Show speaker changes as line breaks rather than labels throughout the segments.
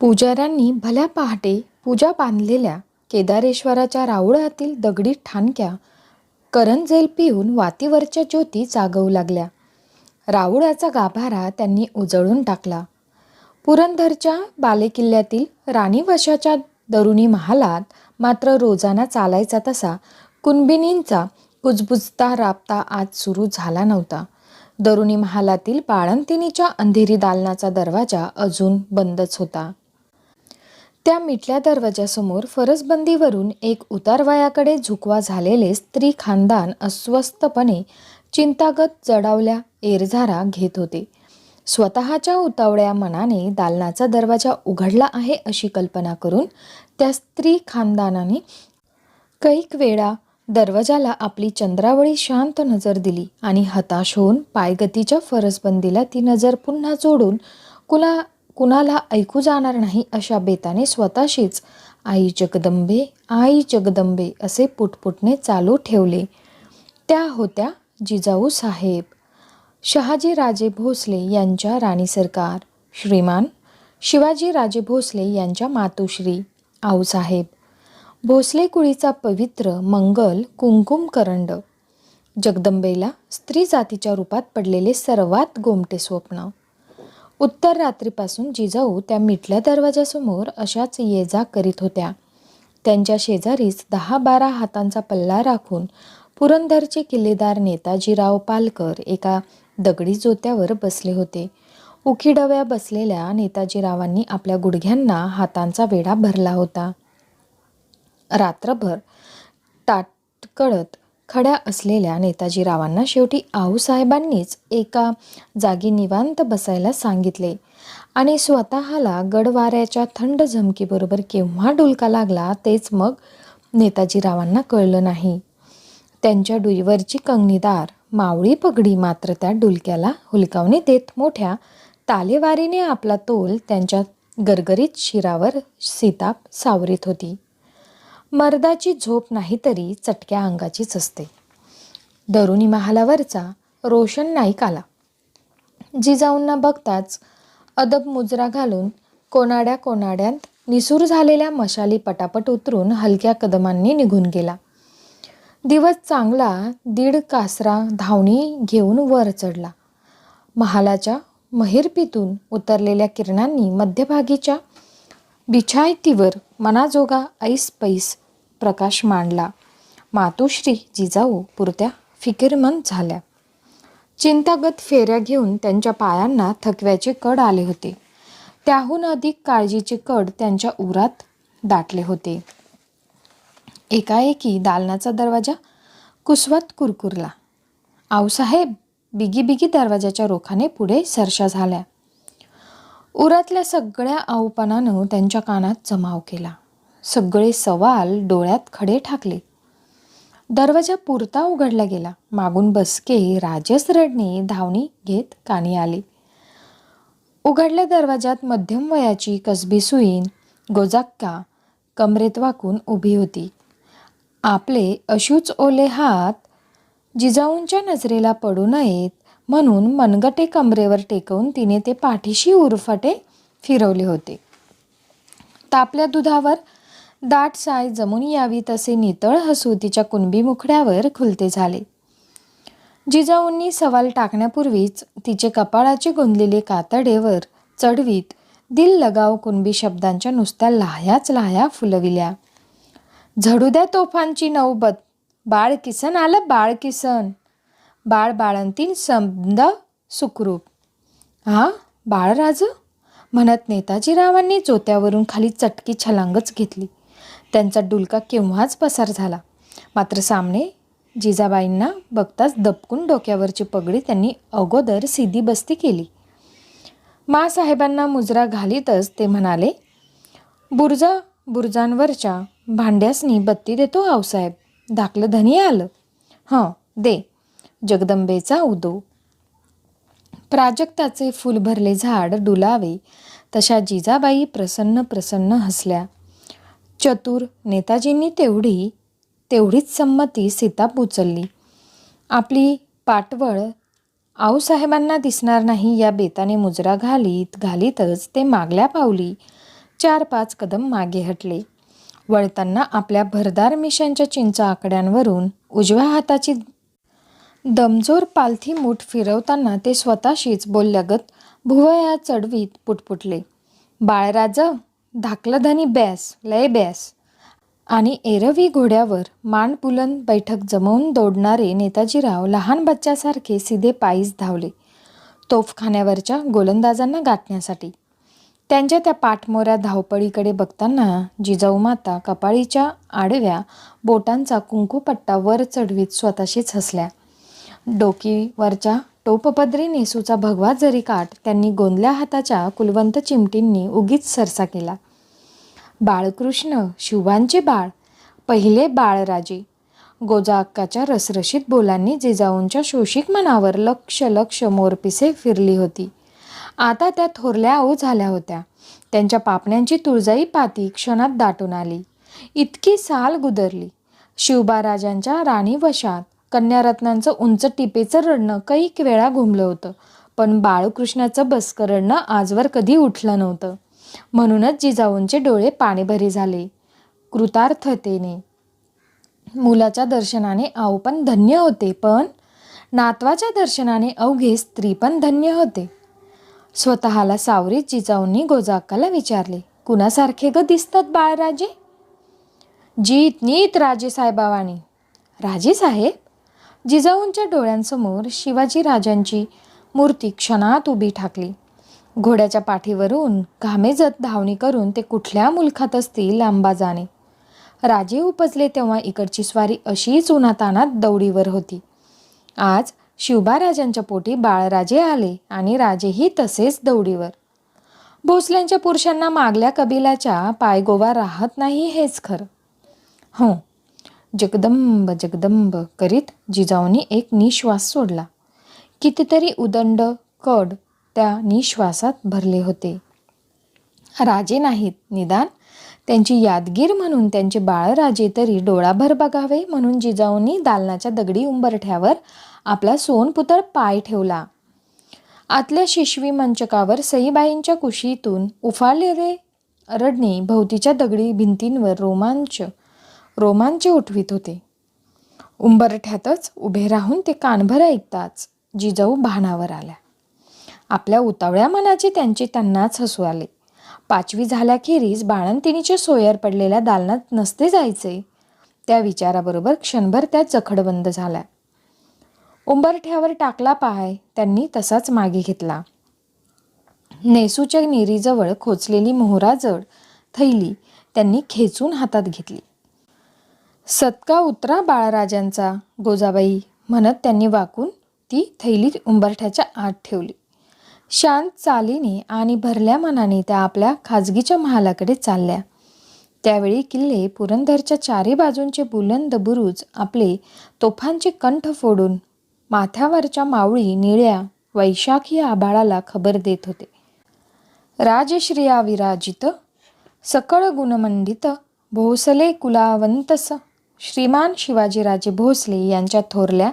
पुजाऱ्यांनी भल्या पहाटे पूजा बांधलेल्या केदारेश्वराच्या राऊळातील दगडी ठाणक्या करंजेल पिऊन वातीवरच्या ज्योती जागवू लागल्या. राऊळाचा गाभारा त्यांनी उजळून टाकला. पुरंदरच्या बालेकिल्ल्यातील राणीवशाच्या दरुणी महालात मात्र रोजाना चालायचा तसा कुणबिनींचा कुजबुजता राबता आज सुरू झाला नव्हता. दरुणी महालातील बाळंतिनीच्या अंधेरी दालनाचा दरवाजा अजून बंदच होता. त्या मिटल्या दरवाजासमोर फरसबंदीवरून एक उतारवयाकडे झुकवा झालेले स्त्री खानदान अस्वस्थपणे चिंतागत जडावल्या एरझारा घेत होते. स्वतःच्या उतावळ्या मनाने दालनाचा दरवाजा उघडला आहे अशी कल्पना करून त्या स्त्री खानदानाने कैक वेळा दरवाजाला आपली चंद्रावळी शांत नजर दिली आणि हताश होऊन पायगतीच्या फरसबंदीला ती नजर पुन्हा जोडून कुला कुणाला ऐकू जाणार नाही अशा बेताने स्वतःशीच आई जगदंबे आई जगदंबे असे पुटपुटणे चालू ठेवले. त्या होत्या जिजाऊ साहेब. शहाजी राजे भोसले यांच्या राणी सरकार. श्रीमान शिवाजी राजे भोसले यांच्या मातोश्री. आऊसाहेब भोसले कुळीचा पवित्र मंगल कुंकुम करंड. जगदंबेला स्त्री जातीच्या रूपात पडलेले सर्वात गोमटे स्वप्न. उत्तर रात्रीपासून जिजाऊ त्या मिटल्या दरवाजासमोर अशाच ये जा करीत होत्या. त्यांच्या शेजारीच दहा बारा हातांचा पल्ला राखून पुरंदरचे किल्लेदार नेताजीराव पालकर एका दगडी जोत्यावर बसले होते. उखीडव्या बसलेल्या नेताजीरावांनी आपल्या गुडघ्यांना हातांचा वेढा भरला होता. रात्रभर ताटकळत खड्या असलेल्या नेताजीरावांना शेवटी आऊसाहेबांनीच एका जागी निवांत बसायला सांगितले. आणि स्वतःला गडवाऱ्याच्या थंड झमकीबरोबर केव्हा डुलका लागला तेच मग नेताजीरावांना कळलं नाही. त्यांच्या डुईवरची कंगणीदार मावळी पगडी मात्र त्या डुलक्याला हुलकावणी देत मोठ्या तालेवारीने आपला तोल त्यांच्या गरगरीत शिरावर सीताप सावरीत होती. मर्दाची झोप नाही तरी चटक्या अंगाचीच असते. दरुणी महालावरचा रोशन नाईक आला. जिजाऊंना बघताच अदब मुजरा घालून कोनाड्या कोनाड्यांत निसूर झालेल्या मशाली पटापट उतरून हलक्या कदमांनी निघून गेला. दिवस चांगला दीड कासरा धावणी घेऊन वर चढला. महालाच्या महिरपीतून उतरलेल्या किरणांनी मध्यभागीच्या बिछायतीवर मनाजोगा ऐस पैस प्रकाश मांडला. मातोश्री जिजाऊ पुरत्या फिकिरमंद झाल्या. चिंतागत फेऱ्या घेऊन त्यांच्या पायांना थकव्याचे कड आले होते. त्याहून अधिक काळजीचे कड त्यांच्या उरात दाटले होते. एकाएकी दालनाचा दरवाजा कुसवत कुरकुरला. आऊसाहेब बिगी बिगी दरवाजाच्या रोखाने पुढे सरशा झाल्या. उरातल्या सगळ्या आऊपणानं त्यांच्या कानात जमाव केला. सगळे सवाल डोळ्यात खडे ठाकले. दरवाजा पुरता उघडला गेला. मागून बसके राजस रडणे धावणी घेत कानी आले. उघडल्या दरवाजात मध्यम वयाची कसबी सुईन गोजाक्का कमरेत वाकून उभी होती. आपले अशूच ओले हात जिजाऊंच्या नजरेला पडू नयेत म्हणून मनगटे कमरेवर टेकवून तिने ते पाठीशी उरफाटे फिरवले होते. तापल्या दुधावर दाट साय जमून यावी तसे नितळ हसू तिच्या कुणबी मुखड्यावर खुलते झाले. जिजाऊंनी सवाल टाकण्यापूर्वीच तिचे कपाळाचे गोंदलेले कातडेवर चढवीत दिल लगाव कुणबी शब्दांच्या नुसत्या लाह्याच लाह्या फुलविल्या. झडू द्या तोफांची नौबत बाळ किसन आलं बाळ किसन. बाळ बाळंतीन समद सुखरूप. हा? बाळराज? म्हणत नेताजीरावांनी जोत्यावरून खाली चटकी छलांगच घेतली. त्यांचा डुलका केव्हाच पसार झाला. मात्र सामने जिजाबाईंना बघताच दबकून डोक्यावरची पगडी त्यांनी अगोदर सिधी बस्ती केली. मासाहेबांना मुजरा घालीतच ते म्हणाले बुरजा बुरजांवरच्या भांड्यासनी बत्ती देतो आऊसाहेब. धाकलं धनी आलं. हं दे. जगदंबेचा उदो. प्राजक्ताचे फुल भरले झाड डुलावे तशा जिजाबाई प्रसन्न प्रसन्न हसल्या. चतुर नेताजींनी तेवढी तेवढीच संमती सीताप उचलली. आपली पाटवळ आऊसाहेबांना दिसणार नाही या बेताने मुजरा घालीत घालीतच ते मागल्या पावली. चार पाच कदम मागे हटले. वळताना आपल्या भरदार मिशांच्या चिंचा आकड्यांवरून उजव्या हाताची दमजोर पालथी मूठ फिरवताना ते स्वतःशीच बोलल्यागत भुवया चढवीत पुटपुटले. बाळराज धाकलं धनी बॅस लय बॅस आणि एरवी घोड्यावर मान बुलंद बैठक जमवून दौडणारे नेताजीराव लहान बच्च्यासारखे सीधे पायीच धावले. तोफखान्यावरच्या गोलंदाजांना गाठण्यासाठी. त्यांच्या त्या पाठमोऱ्या धावपळीकडे बघताना जिजाऊ माता कपाळीच्या आडव्या बोटांचा कुंकुपट्टा वर चढवीत स्वतःशीच हसल्या. डोकीवरच्या टोपपदरी नेसूचा भगवा जरी काठ त्यांनी गोंदल्या हाताच्या कुलवंत चिमटींनी उगीच सरसा केला. बाळकृष्ण शिवांचे बाळ पहिले बाळराजे गोजा अक्काच्या रसरशीत बोलांनी जिजाऊंच्या शोषिक मनावर लक्ष लक्ष मोरपिसे फिरली होती. आता त्या थोरल्या आऊ झाल्या होत्या. त्यांच्या पापण्यांची तुळजाई पाती क्षणात दाटून आली. इतकी साल गुदरली. शिवबाराजांच्या राणीवशात कन्यारत्नांचं उंच टिपेचं रडणं कैक वेळा घुमलं होतं. पण बाळकृष्णाचं बसकं रडणं आजवर कधी उठलं नव्हतं. म्हणूनच जिजाऊंचे डोळे पाणीभरी झाले. कृतार्थतेने. मुलाच्या दर्शनाने आऊ पण धन्य होते पण नातवाच्या दर्शनाने अवघे स्त्री पण धन्य होते. स्वतःला सावरीत जिजाऊंनी गोजाक्काला विचारले कुणासारखे ग दिसतात बाळराजे? जीत नीत राजे साहेबावानी राजे साहेब जिजाऊंच्या डोळ्यांसमोर शिवाजी राजांची मूर्ती क्षणात उभी ठाकली. घोड्याच्या पाठीवरून घामेजत धावणी करून ते कुठल्या मुलखात असतील लांबा जाणे राजे उपजले तेव्हा इकडची स्वारी अशीच उन्हातानात दौडीवर होती. आज शिवबाराजांच्या पोटी बाळराजे आले आणि राजेही तसेच दौडीवर. भोसल्यांच्या पुरुषांना मागल्या कबिलाच्या पायगोवा राहत नाही हेच खरं. हो जगदंब जगदंब करीत जिजाऊंनी एक निश्वास सोडला. कितीतरी उदंड कड त्या निश्वासात भरले होते. राजे नाहीत निदान त्यांची यादगीर म्हणून त्यांचे बाळराजे तरी डोळाभर बघावे म्हणून जिजाऊनी दालनाच्या दगडी उंबरठ्यावर आपला सोनपुतळ पाय ठेवला. आतल्या शिशवी मंचकावर सईबाईंच्या कुशीतून उफाळलेले रडणे भोवतीच्या दगडी भिंतींवर रोमांच रोमांच उठवीत होते. उंबरठ्यातच उभे राहून ते कानभर ऐकताच जिजाऊ भानावर आल्या. आपल्या उतावळ्या मनाचे त्यांचे त्यांनाच हसू आले. पाचवी झाल्याखेरीज बाळंतिणीच्या सोयर पडलेल्या दालनात नसते जायचे त्या विचाराबरोबर क्षणभर त्या जखडबंद झाल्या. उंबरठ्यावर टाकला पाय त्यांनी तसाच मागे घेतला. नेसूच्या निरीजवळ खोचलेली मोहराजड थैली त्यांनी खेचून हातात घेतली. सत्का उतरा बाळराजांचा. गोजाबाई म्हणत त्यांनी वाकून ती थैली उंबरठ्याच्या आत ठेवली. शांत चालीने आणि भरल्या मनाने त्या आपल्या खाजगीच्या महालाकडे चालल्या. त्यावेळी किल्ले पुरंदरच्या चारी बाजूंचे बुलंद बुरुज आपले तोफांचे कंठ फोडून माथ्यावरच्या मावळी निळ्या वैशाखी आभाळाला खबर देत होते. राजश्रिया विराजित सकळ गुणमंडित भोसले कुलावंतस श्रीमान शिवाजीराजे भोसले यांच्या थोरल्या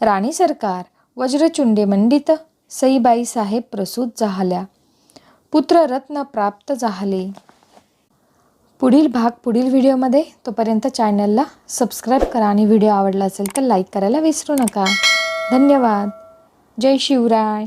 राणी सरकार वज्रचुंडे मंडित सईबाई साहेब प्रसूत झाल्या. पुत्ररत्न प्राप्त झाले. पुढील भाग पुढील व्हिडिओमध्ये तोपर्यंत चॅनलला सबस्क्राईब करा आणि व्हिडिओ आवडला असेल तर लाईक करायला विसरू नका. धन्यवाद. जय शिवराय.